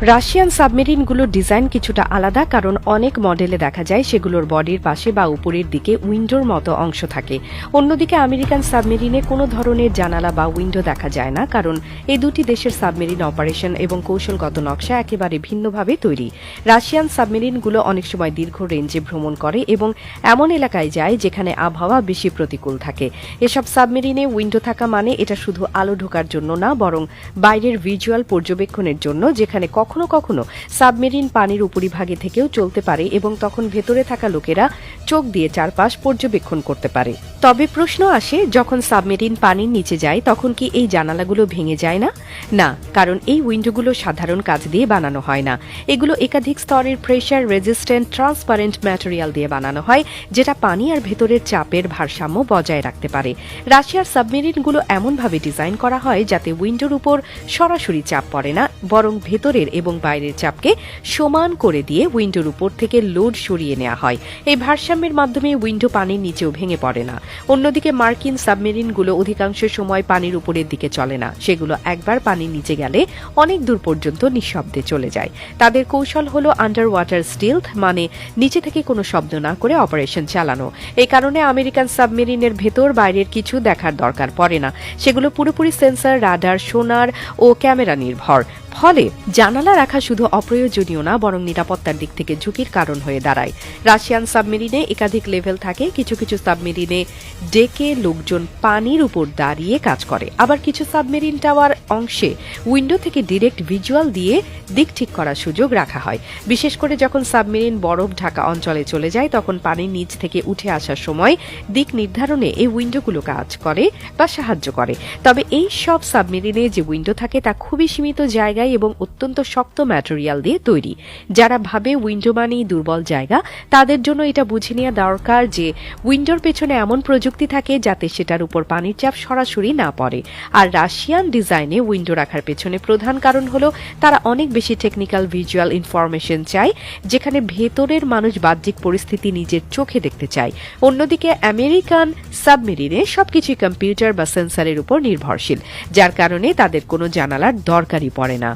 Russian সাবমেরিনগুলোর design কিছুটা আলাদা, কারণ অনেক মডেলে দেখা যায় সেগুলোর বডির পাশে বা উপরের দিকে উইন্ডোর মতো অংশ থাকে। অন্যদিকে আমেরিকান সাবমেরিনে কোনো ধরনের জানালা বা উইন্ডো দেখা যায় না, কারণ এই দুটি দেশের সাবমেরিন অপারেশন এবং কৌশলগত নকশা একেবারে ভিন্নভাবে তৈরি। রাশিয়ান সাবমেরিনগুলো অনেক সময় দীর্ঘ রেঞ্জে ভ্রমণ করে এবং এমন এলাকায় যায় যেখানে আবহাওয়া বেশি প্রতিকূল থাকে। এসব সাবমেরিনে উইন্ডো থাকা মানে এটা শুধু আলো ঢোকার জন্য না, বরং বাইরের ভিজুয়াল পর্যবেক্ষণের জন্য, যেখানে কখনো কখনো সাবমেরিন পানির উপরিভাগে থেকেও চলতে পারে এবং তখন ভেতরে থাকা লোকেরা চোখ দিয়ে চারপাশ পর্যবেক্ষণ করতে পারে। তবে প্রশ্ন আসে, যখন সাবমেরিন পানির নিচে যায়, তখন কি এই জানালাগুলো ভেঙে যায় না? না, কারণ এই উইন্ডোগুলো সাধারণ কাজ দিয়ে বানানো হয় না। এগুলো একাধিক স্তরের প্রেশার রেজিস্ট্যান্ট ট্রান্সপারেন্ট ম্যাটেরিয়াল দিয়ে বানানো হয়, যেটা পানি আর ভেতরের চাপের ভারসাম্য বজায় রাখতে পারে। রাশিয়ার সাবমেরিনগুলো এমনভাবে ডিজাইন করা হয় যাতে উইন্ডোর উপর সরাসরি চাপ পড়ে না, বরং ভেতরের এবং বাইরের চাপকে সমান করে দিয়ে উইন্ডোর উপর থেকে লোড সরিয়ে নেওয়া হয়। এই ভারসাম্যের মাধ্যমে উইন্ডো পানির নিচেও ভেঙে পড়ে না। অন্যদিকে মার্কিন সাবমেরিনগুলো অধিকাংশ সময় পানির উপরের দিকে চলে না। সেগুলো একবার পানির নিচে গেলে অনেক দূর পর্যন্ত নিঃশব্দে চলে যায়। তাদের কৌশল হলো আন্ডার ওয়াটার স্টিলথ মানে নিচে থেকে কোনো শব্দ না করে অপারেশন চালানো। এই কারণে আমেরিকান সাবমেরিনের ভেতর বাইরের কিছু দেখার দরকার পড়ে না। সেগুলো পুরোপুরি সেন্সর রাডার সোনার ও ক্যামেরা নির্ভর। ফলে জানালা রাখা শুধু অপ্রয়োজনীয় না, বরং নিরাপত্তার দিক থেকে ঝুঁকির কারণ হয়ে দাঁড়ায়। রাশিয়ান সাবমেরিনে একাধিক লেভেল থাকে, কিছু কিছু সাবমেরিনে ডেকে লোকজন পানির উপর দাঁড়িয়ে কাজ করে। আবার কিছু সাবমেরিন টাওয়ার অংশে উইন্ডো থেকে ডিরেক্ট ভিজুয়াল দিয়ে দিক ঠিক করার সুযোগ রাখা হয়। বিশেষ করে যখন সাবমেরিন বরফ ঢাকা অঞ্চলে চলে যায়, তখন পানির নিচ থেকে উঠে আসার সময় দিক নির্ধারণে এই উইন্ডোগুলো কাজ করে বা সাহায্য করে। তবে এই সব সাবমেরিনে যে উইন্ডো থাকে, তা খুবই সীমিত জায়গায় এবং অত্যন্ত শক্ত ম্যাটেরিয়াল দিয়ে তৈরি। যারা ভাবে উইন্ডো মানেই দুর্বল জায়গা, তাদের জন্য এটা বুঝে নেওয়া দরকার যে উইন্ডোর পেছনে এমন প্রযুক্তি থাকে যাতে সেটার উপর পানির চাপ সরাসরি না পড়ে। আর রাশিয়ান ডিজাইনে উইন্ডো রাখার পেছনে প্রধান কারণ হলো তারা অনেক বেশি টেকনিক্যাল ভিজুয়াল ইনফরমেশন চায়, যেখানে ভেতরের মানুষ বাহ্যিক পরিস্থিতি নিজের চোখে দেখতে চায়। অন্যদিকে আমেরিকান সাবমেরিনে সবকিছু কম্পিউটার বা সেন্সারের উপর নির্ভরশীল, যার কারণে তাদের কোনো জানালার দরকারই পড়ে না।